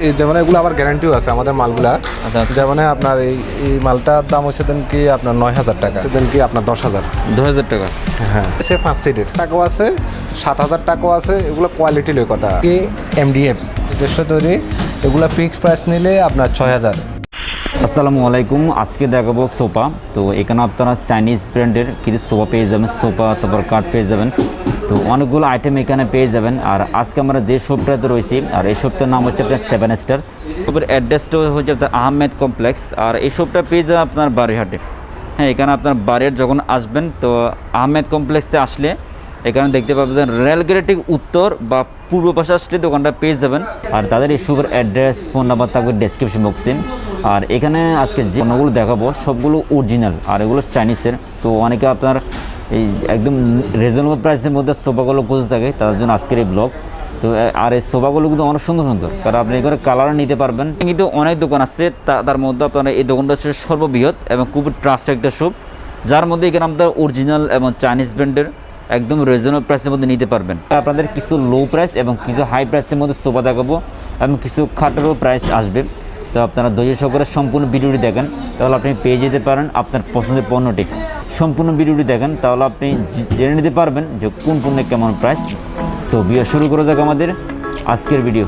এই যেমন এগুলো আবার গ্যারান্টিও আছে আমাদের মালগুলা। আচ্ছা আচ্ছা। যেমন আপনার এই এই মালটার দাম হচ্ছে দেন কি আপনার নয় হাজার টাকা। সেদিন কি আপনার দশ হাজার। দু হাজার টাকা? হ্যাঁ সে পাঁচ সিটের টাকাও আছে সাত হাজার টাকাও আছে এগুলো কোয়ালিটি লই কথা। কি এমডিএফ নিজস্ব তৈরি এগুলো ফিক্সড প্রাইস নিলে আপনার ছয় হাজার। আসসালামু আলাইকুম আজকে দেখাবো সোফা। তো এখানে আপনারা চাইনিজ ব্র্যান্ডের কিছু সোফা পেয়ে যাবেন সোফা তারপর কাঠ পেয়ে যাবেন। তো অনেকগুলো আইটেম এখানে পেয়ে যাবেন। আর আজকে আমরা যে শপটাতে রয়েছি, আর এই শপটার নাম হচ্ছে আপনার সেভেন স্টার শপের অ্যাড্রেসটা হচ্ছে আপনার আহমেদ কমপ্লেক্স আর এই শপটা পেয়ে যাবেন আপনার বারিহাটে। হ্যাঁ এখানে আপনার বাড়ির যখন আসবেন, তো আহমেদ কমপ্লেক্সে আসলে এখানে দেখতে পাবেন রেলগেটের ঠিক উত্তর বা পূর্ব পাশে আসলে দোকানটা পেয়ে যাবেন। আর তাদের এই শুভের অ্যাড্রেস ফোন নাম্বার থাকবে ডেসক্রিপশন বক্সে আর এখানে আজকে যে পণ্যগুলো দেখাবো, সবগুলো অরিজিনাল আর এগুলো চাইনিজের তো অনেকে আপনার এই একদম রিজনেবল প্রাইসের মধ্যে সোফাগুলো খুঁজে থাকে তাদের জন্য আজকের এই ব্লগ তো আর এই সোফাগুলো কিন্তু অনেক সুন্দর সুন্দর কারণ আপনি এখানে কালার নিতে পারবেন। কিন্তু অনেক দোকান আছে তা- তার মধ্যে আপনার এই দোকানটা হচ্ছে সর্ববৃহৎ এবং খুব ট্রাস্ট একটা শপ যার মধ্যে এখানে আপনার অরিজিনাল এবং চাইনিজ ব্র্যান্ডের একদম রিজনেবল প্রাইসের মধ্যে নিতে পারবেন। আপনাদের কিছু লো প্রাইস এবং কিছু হাই প্রাইসের মধ্যে সোফা দেখাবো এবং কিছু খাটেরও প্রাইস আসবে। তো আপনারা ধৈর্য সহকারে সম্পূর্ণ ভিডিওটি দেখেন তাহলে আপনি পেয়ে যেতে পারেন আপনার পছন্দের পণ্যটি। সম্পূর্ণ ভিডিওটি দেখেন, তাহলে আপনি জেনে নিতে পারবেন যে কোন পণ্যের কেমন প্রাইস সো বিয়ে শুরু করা যাক আমাদের আজকের ভিডিও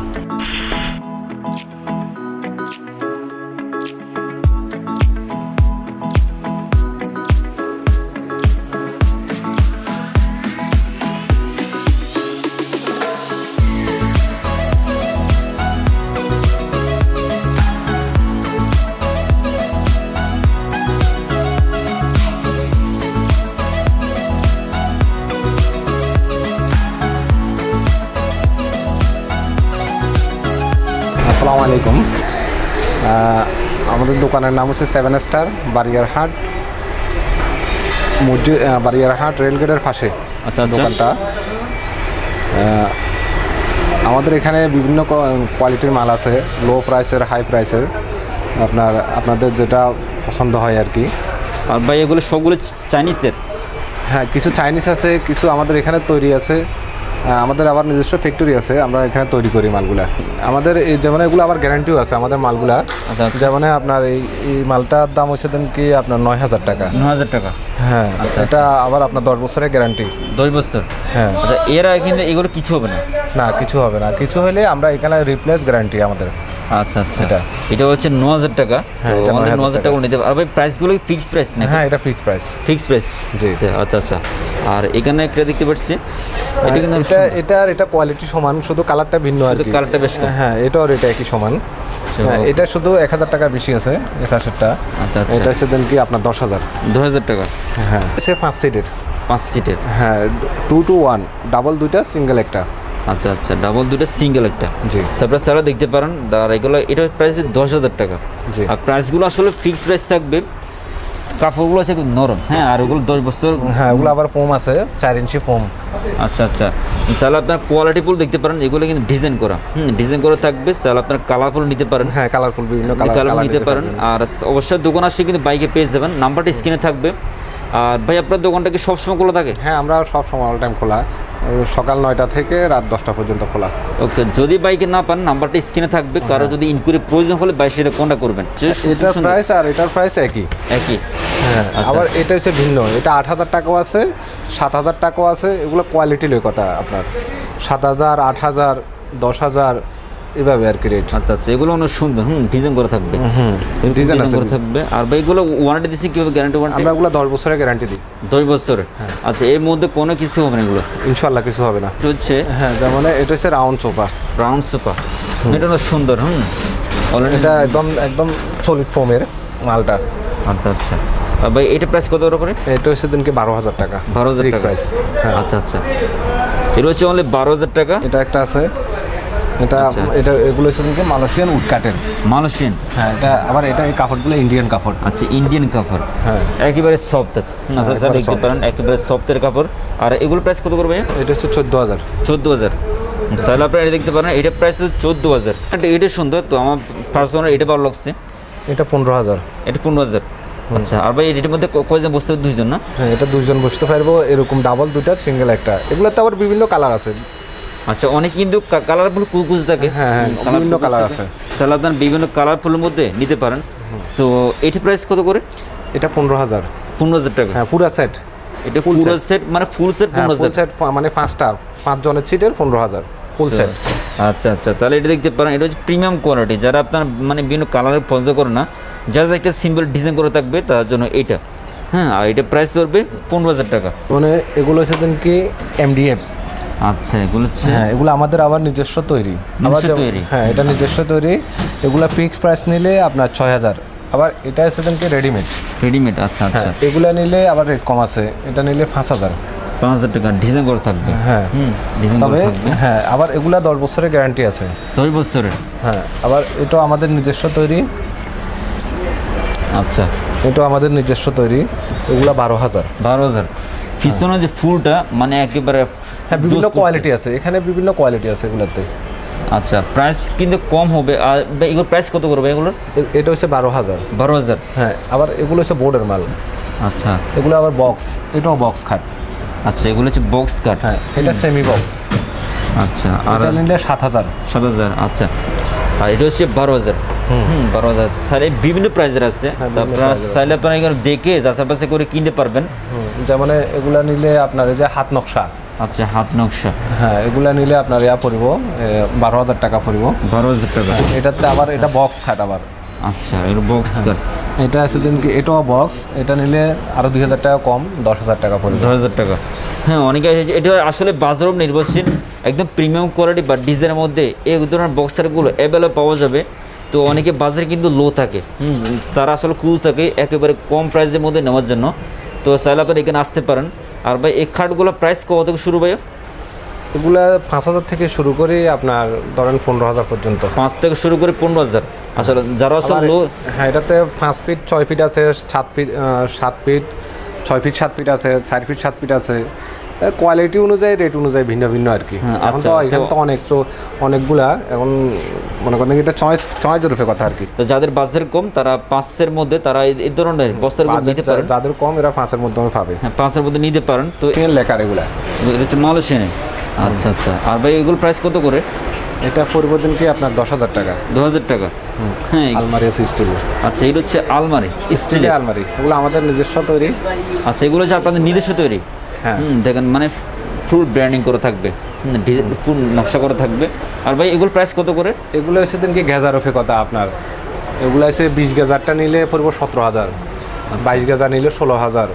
আমাদের দোকানের নাম হচ্ছে সেভেন স্টার বারিয়ারহাট মসজিদ বারিয়ারহাট রেলগেটের পাশে আচ্ছা আচ্ছা। দোকানটা। আমাদের এখানে বিভিন্ন কোয়ালিটির মাল আছে লো প্রাইসের হাই প্রাইসের আপনার আপনাদের যেটা পছন্দ হয় আর কি। আর ভাই এগুলো সবগুলো চাইনিজের হ্যাঁ কিছু চাইনিজ আছে কিছু আমাদের এখানে তৈরি আছে। আমাদের আবার নিজস্ব ফ্যাক্টরি আছে আমরা এখানে তৈরি করি মালগুলা। আমাদের এই যেমন এগুলো আবার গ্যারান্টিও আছে আমাদের মালগুলা। আচ্ছা আচ্ছা। যেমন আপনার এই এই মালটার দাম হচ্ছে দেন কি আপনার নয় হাজার টাকা। নয় হাজার টাকা? হ্যাঁ আচ্ছা, এটা আবার আপনার দশ বছরের গ্যারান্টি দশ বছর? হ্যাঁ। আচ্ছা এর কিন্তু এগুলো কিছু হবে না? না কিছু হবে না। কিছু হলে আমরা এখানে রিপ্লেস গ্যারান্টি আমাদের। আচ্ছা আচ্ছা। এটা। এটা হচ্ছে ন হাজার টাকা। হ্যাঁ, তো আমাদের 9,000 ন হাজার টাকা। নিতে আর ভাই প্রাইসগুলো ফিক্স প্রাইস না হ্যাঁ এটা ফিক্স প্রাইস ফিক্স প্রাইস জি। আচ্ছা আচ্ছা আর এখানে একটা দেখতে পাচ্ছি। এটা কিন্তু এটা এটার এটা কোয়ালিটি সমান শুধু কালারটা ভিন্ন আর কি। কালারটা বেশ। হ্যাঁ এটা আর এটা একই সমান। হ্যাঁ, এটা শুধু এক হাজার টাকা বেশি আছে এটা সেটটা আচ্ছা আচ্ছা। এটা হচ্ছে দেন কি আপনার দশ হাজার। দু হাজার টাকা? হ্যাঁ সে পাঁচ সিটের পাঁচ সিটের হ্যাঁ টু টু ওয়ান ডাবল দুইটা সিঙ্গেল একটা। আচ্ছা আচ্ছা ডাবল দুটো সিঙ্গেল একটা। জি। তারপরে স্যারও দেখতে পারেন। আর এগুলো এটার প্রাইস দশ হাজার টাকা। জি। আর প্রাইসগুলো আসলে ফিক্স প্রাইস থাকবে। কাপড়গুলো আছে একটু নরম হ্যাঁ আর ওগুলো দশ বছর হ্যাঁ ওগুলো আবার ফোম আছে চার ইঞ্চি ফোম আচ্ছা আচ্ছা। তাহলে আপনার কোয়ালিটি ফুল দেখতে পারেন এগুলো কিন্তু ডিজাইন করা। হুম ডিজাইন করা থাকবে। তাহলে আপনার কালারফুল নিতে পারেন। হ্যাঁ কালারফুল বিভিন্ন কালার নিতে পারেন। আর অবশ্যই দোকান আসলে কিন্তু বাইকে পেয়ে যাবেন। নাম্বারটা স্ক্রিনে থাকবে। আর ভাই আপনার দোকানটা কি সবসময় খোলা থাকে? হ্যাঁ আমরা সবসময় অল টাইম খোলা। সকাল নয়টা থেকে রাত দশটা পর্যন্ত খোলা। ওকে যদি বাইকে না পান নাম্বারটা স্ক্রিনে থাকবে। কারও যদি ইনকোয়ারি প্রয়োজন হলে বাইশের সাথে কোনটা করবেন? যে এটার প্রাইস আর এটার প্রাইস একই। একই? হ্যাঁ আচ্ছা। আবার এটা হচ্ছে ভিন্ন। এটা আট হাজার টাকাও আছে সাত হাজার টাকাও আছে। এগুলো কোয়ালিটি লই কথা আপনার। সাত হাজার আট হাজার দশ হাজার এভাবে আর কি রেট আচ্ছা আচ্ছা এগুলো অনেক সুন্দর হুম ডিজাইন করা থাকবে। ডিজাইন করা থাকবে। আর ভাই এগুলো ওয়ারেন্টি দিচ্ছি কীভাবে গ্যারান্টি ওয়ারেন্টি আমরা এগুলো দশ বছরের গ্যারান্টি দিই। দশ বছর? আচ্ছা এর মধ্যে কোনো কিছু হবে না এগুলো? ইনশাল্লাহ কিছু হবে না। এটা হচ্ছে? হ্যাঁ যেমন এটা হচ্ছে রাউন্ড সোফা রাউন্ড সোফা এটা অনেক সুন্দর হুম। এটা একদম একদম সলিড ফোমের মালটা। আচ্ছা আচ্ছা। ভাই এটা প্রাইস কত করে? এটা হচ্ছে দিনকে বারো হাজার টাকা। বারো হাজার টাকা। প্রাইস হ্যাঁ। আচ্ছা আচ্ছা। এটা হচ্ছে অনলি বারো হাজার টাকা? এটা একটা আছে এটা আচ্ছা। এটা এগুলো হচ্ছে দিনকে মালয়েশিয়ান উড কাটেন। মালয়েশিয়ান? হ্যাঁ এটা আবার এটা এই কাপড়গুলো ইন্ডিয়ান কাপড় আচ্ছা ইন্ডিয়ান কাপড় হ্যাঁ। একেবারে সফট আপনারা স্যার দেখতে পারেন একেবারে সফটের কাপড়। আর এগুলো প্রাইস কত করবে এটা হচ্ছে চোদ্দ হাজার। চোদ্দ হাজার। স্যার আপনারা এটা দেখতে পারেন এটা প্রাইস তো চোদ্দ হাজার। এটা সুন্দর তো আমার পার্সোনাল এটা ভালো লাগছে। এটা পনেরো হাজার। এটা পনেরো হাজার। আচ্ছা আর ভাই এটার মধ্যে কয়জন বসতে দুইজন না? হ্যাঁ এটা দুইজন বসতে পারব এরকম ডাবল দুইটা সিঙ্গেল একটা। এগুলোতে আবার বিভিন্ন কালার আছে। আচ্ছা অনেক কিন্তু কালারফুল কুকুজ থাকে হ্যাঁ, হ্যাঁ, বিভিন্ন থাকে। আছে। সালাদান বিভিন্ন কালারফুলের মধ্যে নিতে পারেন। সো এটি প্রাইস কত করে? এটা পনেরো হাজার। পনেরো হাজার টাকা। হ্যাঁ পুরা সেট এটা set। সেট মানে ফুল সেট হ্যাঁ পনেরো হাজার। সেট মানে পাঁচটা পাঁচ জনের সিটের পনেরো হাজার ফুল সেট আচ্ছা আচ্ছা তাহলে এটা দেখতে পারেন এটা হচ্ছে প্রিমিয়াম কোয়ালিটি যারা আপনার মানে বিভিন্ন কালারের পছন্দ করে না জাস্ট একটা সিম্পল ডিজাইন করে থাকবে তার জন্য এটা হ্যাঁ আর এটা প্রাইস পড়বে পনেরো হাজার টাকা। মানে এগুলো হচ্ছে কি এমডিএফ আচ্ছা এগুলো হচ্ছে হ্যাঁ এগুলো আমাদের আবার নিজস্ব তৈরি। নিজস্ব তৈরি? হ্যাঁ এটা নিজস্ব তৈরি। এগুলা ফিক্স প্রাইস নিলে আপনার ছয় হাজার আবার এটা হচ্ছে দেন কি? রেডিমেড রেডিমেড আচ্ছা আচ্ছা। হ্যাঁ এগুলা নিলে আবার রেট কম আছে। এটা নিলে পাঁচ হাজার পাঁচ হাজার টাকা ডিজাইন করে থাকবে। হ্যাঁ। তবে হ্যাঁ আবার এগুলা দশ বছরের গ্যারান্টি আছে। দশ বছরের? হ্যাঁ আবার এটা আমাদের নিজস্ব তৈরি। আচ্ছা। এটা আমাদের নিজস্ব তৈরি। এগুলা বারো হাজার বারো হাজার পিছনে যে ফুলটা মানে একেবারে হ্যাঁ বিভিন্ন কোয়ালিটি আছে। এখানে বিভিন্ন কোয়ালিটি আছে এগুলাতে। আচ্ছা প্রাইস কিন্তু কম হবে। আর এগুলোর প্রাইস কত করবে এগুলোর? এটা হচ্ছে বারো হাজার। বারো হাজার? হ্যাঁ আবার এগুলো হচ্ছে বোর্ডের মাল। আচ্ছা। এগুলো আবার বক্স এটাও বক্স খাট। আচ্ছা এগুলো হচ্ছে বক্স কাট হ্যাঁ এটা সেমি বক্স আচ্ছা আর নিলে সাত হাজার। সাত হাজার আচ্ছা। আর এটা হচ্ছে বারো হাজার। বিভিন্ন প্রাইজের আছে। হ্যাঁ, আপনারা আছে। চাইলে আপনারা দেখে যাচাই করে কিনতে পারবেন। যেমন এগুলা নিলে আপনার এই যে হাত নকশা। আচ্ছা হাত নকশা। হ্যাঁ এগুলা নিলে আপনার ইয়া পড়িব বারো হাজার টাকা পড়িব। বারো হাজার টাকা। এটাতে আবার এটা বক্স খাট আবার। আচ্ছা এর বক্স কাট এটা আছে দিন কি এটাও বক্স এটা নিলে আরও দুই হাজার টাকা কম দশ হাজার টাকা পড়বে। দশ হাজার টাকা। হ্যাঁ অনেকে এটা আসলে বাজারও নির্ভরশীল একদম প্রিমিয়াম কোয়ালিটি বা ডিজাইনের মধ্যে এই ধরনের বক্সারগুলো অ্যাভেলেবল পাওয়া যাবে। তো অনেকে বাজারে কিন্তু লো থাকে। তারা আসলে ক্রুজ থাকে একেবারে কম প্রাইসের মধ্যে নেওয়ার জন্য। তো চাইলে আপনারা এখানে আসতে পারেন। আর ভাই এই খাটগুলো প্রাইস কত থেকে শুরু ভাই এগুলা পাঁচ হাজার থেকে শুরু করে আপনার ধরেন পনেরো হাজার পর্যন্ত। পাঁচ থেকে শুরু করে পনেরো হাজার। আসলে যারা আসলে লো হ্যাঁ এটাতে পাঁচ ফিট ছয় ফিট আছে সাত ফিট সাত ফিট ছয় ফিট সাত ফিট আছে চার ফিট সাত ফিট আছে। কোয়ালিটি অনুযায়ী রেট অনুযায়ী ভিন্ন ভিন্ন আর কি। হ্যাঁ, এখন আচ্ছা, তো এখানে তো- তো অনেক তো অনেকগুলা এখন মনে করেন এটা চয়েস চয়েসের রূপে কথা আর কি। তো যাদের বাজার কম তারা পাঁচের মধ্যে তারা এই- ধরনের বাজেট নিতে পারেন। যাদের কম এরা পাঁচের মাধ্যমে পাবে। হ্যাঁ পাঁচের মধ্যে নিতে পারেন। তো লেখার এগুলা। এটা হচ্ছে মালয়েশিয়ানে। আচ্ছা আচ্ছা। আর ভাই এগুলো প্রাইস কত করে? এটা পরিবর্তন কি আপনার দশ হাজার টাকা? দু হাজার টাকা। হ্যাঁ আলমারি আছে স্টিলের আচ্ছা এগুলো হচ্ছে আলমারি স্টিলের আলমারি। এগুলো আমাদের নিজস্ব তৈরি। আচ্ছা এগুলো হচ্ছে আপনাদের নিজস্ব তৈরি? হ্যাঁ। দেখেন মানে ফুল ব্র্যান্ডিং করে থাকবে। ফুল নকশা করে থাকবে। আর ভাই এগুলো প্রাইস কত করে? এগুলো হচ্ছে দিন কি গেজার রূপে কথা আপনার। এগুলো হচ্ছে বিশ গেজারটা নিলে পড়ব সতেরো হাজার। বাইশ গেজার নিলে ষোলো হাজার।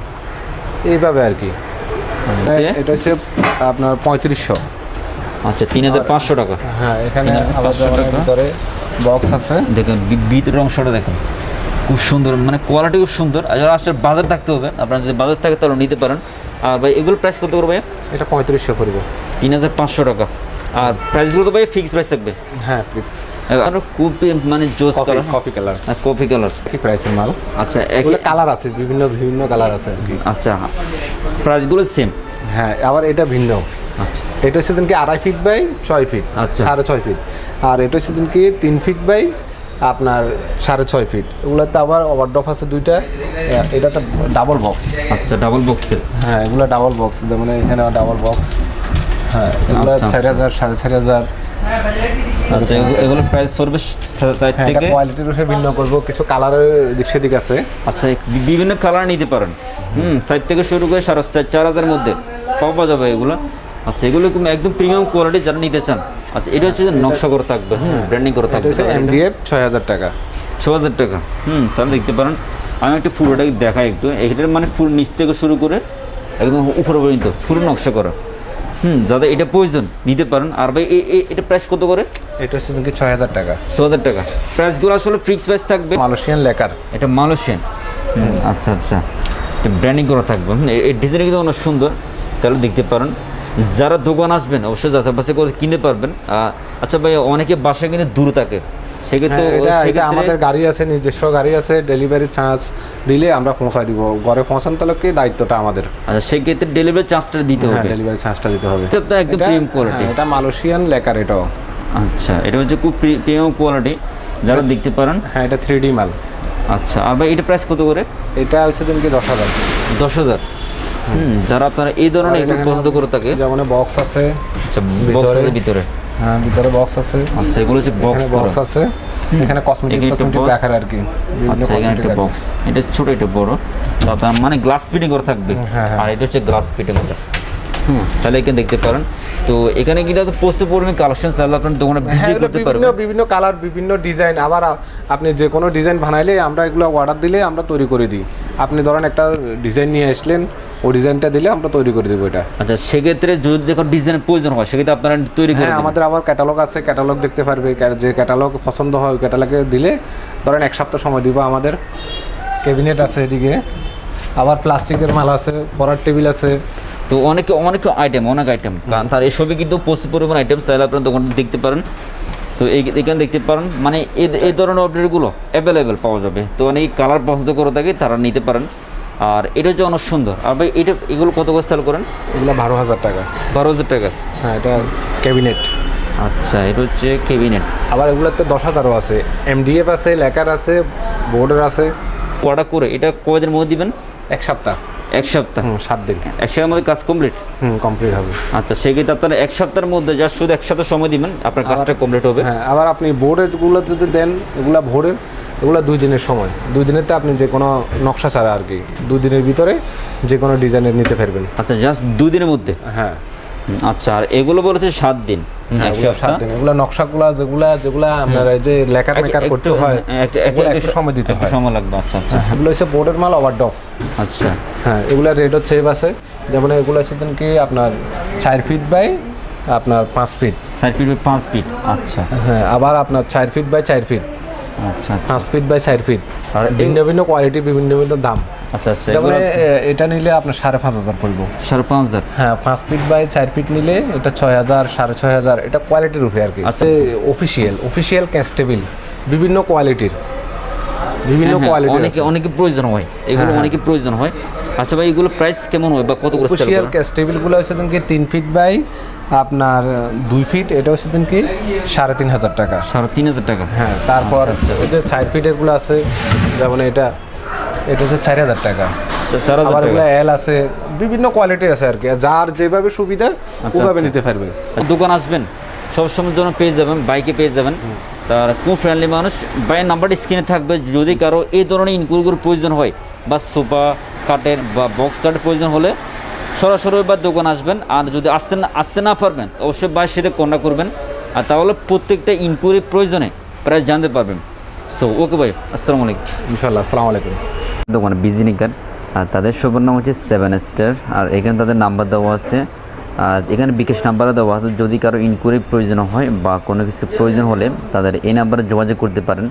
এইভাবে আর কি? এটা হচ্ছে আপনার পঁয়ত্রিশশো। আচ্ছা তিন হাজার পাঁচশো টাকা। হ্যাঁ এখানে। ভিতরে বক্স আছে। দেখেন বি- ভিতরের অংশটা দেখেন। খুব সুন্দর মানে কোয়ালিটি খুব সুন্দর। আর যারা আসলে বাজার থাকতে হবে আপনার যদি বাজার থাকে তাহলে নিতে পারেন। আর ভাই এগুলো প্রাইস কত করবে এটা পঁয়ত্রিশশো পড়ব। তিন হাজার পাঁচশো টাকা। আর প্রাইসগুলো তো ভাই ফিক্স প্রাইস থাকবে। হ্যাঁ প্লিজ আর খুব মানে জোস কালার কফি কালার আর কফি কালার কি প্রাইসের মাল। আচ্ছা একই কালার আছে বিভিন্ন বিভিন্ন কালার আছে আচ্ছা প্রাইসগুলো সেম হ্যাঁ আবার এটা ভিন্ন। আচ্ছা। এটা হচ্ছে আড়াই ফিট বাই ছয় ফিট আচ্ছা। সাড়ে ছয় ফিট আর এটা হচ্ছে তিন ফিট বাই আপনার সাড়ে ছয় ফিট এগুলোতে আবার ওভারডফ আছে দুইটা। এটা এটাতে ডাবল বক্স আচ্ছা ডাবল বক্সের হ্যাঁ এগুলো ডাবল বক্স যেমন এখানে ডাবল বক্স হ্যাঁ এগুলো আচ্ছা, চার হাজার সাড়ে চার হাজার। আচ্ছা এগুলো প্রাইস পড়বে সাইড হ্যাঁ থেকে? কোয়ালিটির উপরে ভিন্ন করব। কিছু কালারের দিক সেদিক আছে। আচ্ছা বিভিন্ন কালার নিতে পারেন। হুম সাইড থেকে শুরু করে সাড়ে চার হাজার মধ্যে। পাওয়া যাবে এগুলো। আচ্ছা এগুলো একদম প্রিমিয়াম কোয়ালিটি যারা নিতে চান। আচ্ছা এটা হচ্ছে নকশা করে থাকবে হুম ব্র্যান্ডিং করে এটা থাকবে এমডিএফ ছয় হাজার টাকা। ছ হাজার টাকা? হুম স্যার দেখতে পারেন। আমি একটা ফুলটা দেখাই একটু। এটার মানে ফুল নিচ থেকে শুরু করে একদম উপরে পর্যন্ত ফুল নকশা করা। হুম যাদের এটা প্রয়োজন নিতে পারেন। আর ভাই এটা প্রাইস কত করে? এটা হচ্ছে দিন কি ছয় হাজার টাকা। ছ হাজার টাকা। প্রাইসগুলো আসলে ফিক্স প্রাইস থাকবে। Malaysian lacquer. এটা মালয়েশিয়ান। হুম, আচ্ছা আচ্ছা। ব্র্যান্ডিং করা থাকবে। হুম, এই ডিজাইন কিন্তু অনেক সুন্দর। স্যার দেখতে পারেন। যারা দোকান আসবেন অবশ্যই যাচাই বাছাই করে কিনে পারবেন। আচ্ছা ভাই অনেকে বাসায় কিন্তু দূর থাকে। সেক্ষেত্রে হ্যাঁ, এটা আমাদের গাড়ি আছে নিজস্ব গাড়ি আছে ডেলিভারি চার্জ দিলে আমরা পৌঁছায় দিব। ঘরে পৌঁছান তাহলে দায়িত্বটা আমাদের? আচ্ছা সেক্ষেত্রে ডেলিভারি চার্জটা দিতে হ্যাঁ হবে। ডেলিভারি চার্জটা দিতে হবে। এটা একদম প্রিমিয়াম কোয়ালিটি এটা মালয়েশিয়ান লেকার এটাও আচ্ছা এটা হচ্ছে খুব প্রিমিয়াম কোয়ালিটি যারা দেখতে পারেন। হ্যাঁ এটা থ্রি ডি মাল। আচ্ছা আর ভাই এটা প্রাইস কত করে? এটা হচ্ছে দিন কি দশ হাজার। দশ হাজার। হুম যারা আপনারা এই ধরনের একটু পছন্দ করে থাকে। যেমন বক্স আছে আচ্ছা বক্স আছে ভিতরে। হ্যাঁ ভিতরে বক্স আছে। আচ্ছা এগুলো হচ্ছে বক্স বক্স আছে। এখানে কসমেটিক কসমেটিক। রাখার আর কি। আচ্ছা এখানে একটা। বক্স এটা ছোট এটা বড়। তো আপনার মানে গ্লাস ফিটিং করে থাকবে। হ্যাঁ, হ্যাঁ। আর এটা হচ্ছে গ্লাস ফিটিং করে। তাহলে এখানে দেখতে পারেন। তো এখানে কিন্তু প্রচুর পরিমাণে কালেকশন চাইলে আপনার দোকানে হ্যাঁ, ভিজিট করতে পারবেন। বিভিন্ন কালার বিভিন্ন ডিজাইন আবার আপনি যে কোনো ডিজাইন বানাইলে আমরা এগুলো অর্ডার দিলে আমরা তৈরি করে দিই। আপনি ধরেন একটা ডিজাইন নিয়ে আসলেন ওই ডিজাইনটা দিলে আমরা তৈরি করে দেবো এটা। আচ্ছা সেক্ষেত্রে যদি দেখো ডিজাইনের প্রয়োজন হয় সেক্ষেত্রে আপনারা তৈরি করে হ্যাঁ আমাদের আবার ক্যাটালগ আছে ক্যাটালগ দেখতে পারবে। যে ক্যাটালগ পছন্দ হয় ওই ক্যাটালগে দিলে ধরেন এক সপ্তাহ সময় দিব আমাদের। ক্যাবিনেট আছে এদিকে। আবার প্লাস্টিকের মাল আছে পড়ার টেবিল আছে। তো অনেকে অনেক আইটেম অনেক আইটেম কারণ তার এসবই কিন্তু প্রচুর পরিমাণ আইটেম চাইলে আপনার দোকানে দেখতে পারেন। তো এই- এখানে দেখতে পারেন মানে এই- ধরনের অর্ডারগুলো অ্যাভেলেবেল পাওয়া যাবে। তো অনেক কালার পছন্দ করে থাকে তারা নিতে পারেন। আর এটা হচ্ছে অনেক সুন্দর। আর ভাই এটা এগুলো কত করে সেল করেন? এগুলো বারো হাজার টাকা। বারো হাজার টাকা? হ্যাঁ এটা ক্যাবিনেট আচ্ছা এটা হচ্ছে ক্যাবিনেট আবার এগুলোতে দশ হাজারও আছে। এমডিএফ আছে লেকার আছে বোর্ডের আছে। অর্ডার করে? এটা কয়দিনের মধ্যে দিবেন? এক সপ্তাহ। এক সপ্তাহ? সাত দিন। এক সপ্তাহের মধ্যে কাজ কমপ্লিট হুম কমপ্লিট হবে। আচ্ছা সেক্ষেত্রে আপনারা এক সপ্তাহের মধ্যে যা শুধু এক সপ্তাহ সময় দিবেন আপনার কাজটা কমপ্লিট হবে। হ্যাঁ আবার আপনি বোর্ডেরগুলো যদি দেন এগুলা ভোরের এগুলো দুই দিনের সময়। দুই দিনেতে আপনি যে কোনো নকশা ছাড়া আর কি দুই দিনের ভিতরে যে কোনো ডিজাইনের নিতে পারবেন আচ্ছা জাস্ট দুদিনের মধ্যে? হ্যাঁ। আচ্ছা আর এগুলো বলেছে সাত দিন। সাত দিন এগুলো নকশাগুলা যেগুলা যেগুলা আপনার এই যে মেকার করতে হয় হ্যাঁ, এগুলো একটু সময় দিতে হয়। সময় লাগবে আচ্ছা আচ্ছা। হ্যাঁ, এগুলো হচ্ছে বোর্ডের মাল আচ্ছা। হ্যাঁ এগুলা রেটও সেভ আছে যেমন এগুলো হচ্ছে কি আপনার চার ফিট বাই আপনার পাঁচ ফিট চার ফিট বাই পাঁচ ফিট আচ্ছা। হ্যাঁ আবার আপনার চার ফিট বাই চার ফিট আচ্ছা পাঁচ ফিট বাই চার ফিট আর ভিন্ন ভিন্ন কোয়ালিটি বিভিন্ন ভিন্ন দাম। আচ্ছা আচ্ছা যেমন এটা নিলে আপনার সাড়ে পাঁচ হাজার পড়ব। সাড়ে পাঁচ হাজার? হ্যাঁ পাঁচ ফিট বাই চার ফিট নিলে এটা ছয় হাজার সাড়ে ছয় হাজার। এটা কোয়ালিটির উপরে আর কি। আচ্ছা। অফিসিয়াল অফিসিয়াল ক্যাস্টেবিল বিভিন্ন কোয়ালিটির বিভিন্ন হ্যাঁ, হ্যাঁ, কোয়ালিটির অনেকে অনেকে প্রয়োজন হয়। এগুলো হ্যাঁ, অনেকে প্রয়োজন হয়। আচ্ছা ভাই এগুলো প্রাইস কেমন হয় বা কত করে সেল করেন ক্যাস্টেবিলগুলো হচ্ছে দিন কি তিন ফিট বাই আপনার দুই ফিট এটা হচ্ছে দিন কি সাড়ে তিন হাজার টাকা। সাড়ে তিন হাজার টাকা। হ্যাঁ তারপর আচ্ছা, ওই যে চার ফিটেরগুলো আছে যেমন এটা। এটা হচ্ছে চার হাজার টাকা। আচ্ছা, চার হাজার আবার এল আছে বিভিন্ন কোয়ালিটির আছে আর কি। যার যেভাবে সুবিধা ওভাবে আচ্ছা। নিতে পারবে। দোকান আসবেন সবসময়ের জন্য পেয়ে যাবেন বাইকে পেয়ে যাবেন। তার খুব ফ্রেন্ডলি মানুষ বাইয়ের নাম্বারটি স্ক্রিনে থাকবে। যদি কারও এই ধরনের ইনকুরিগুলোর প্রয়োজন হয় বা সোফা কাঠের বা বক্স কাঠের প্রয়োজন হলে সরাসরি বা দোকান আসবেন। আর যদি আসতে না আসতে না পারবেন অবশ্যই বাইরের সাথে কন্ট্যাক্ট করবেন। আর তাহলে প্রত্যেকটা ইনকুরির প্রয়োজনে প্রায় জানতে পারবেন। সো ওকে ভাই আসসালামু আলাইকুম। ইনশাল্লাহ আসসালামু আলাইকুম। দোকানে বিজি নিকার। আর তাদের সবার নাম হচ্ছে সেভেন স্টার। আর এখানে তাদের নাম্বার দেওয়া আছে। আর এখানে বিকাশ নাম্বারও দেওয়া আছে। যদি কারও ইনকোয়ারি প্রয়োজন হয় বা কোনো কিছু প্রয়োজন হলে তাদের এই নাম্বারে যোগাযোগ করতে পারেন।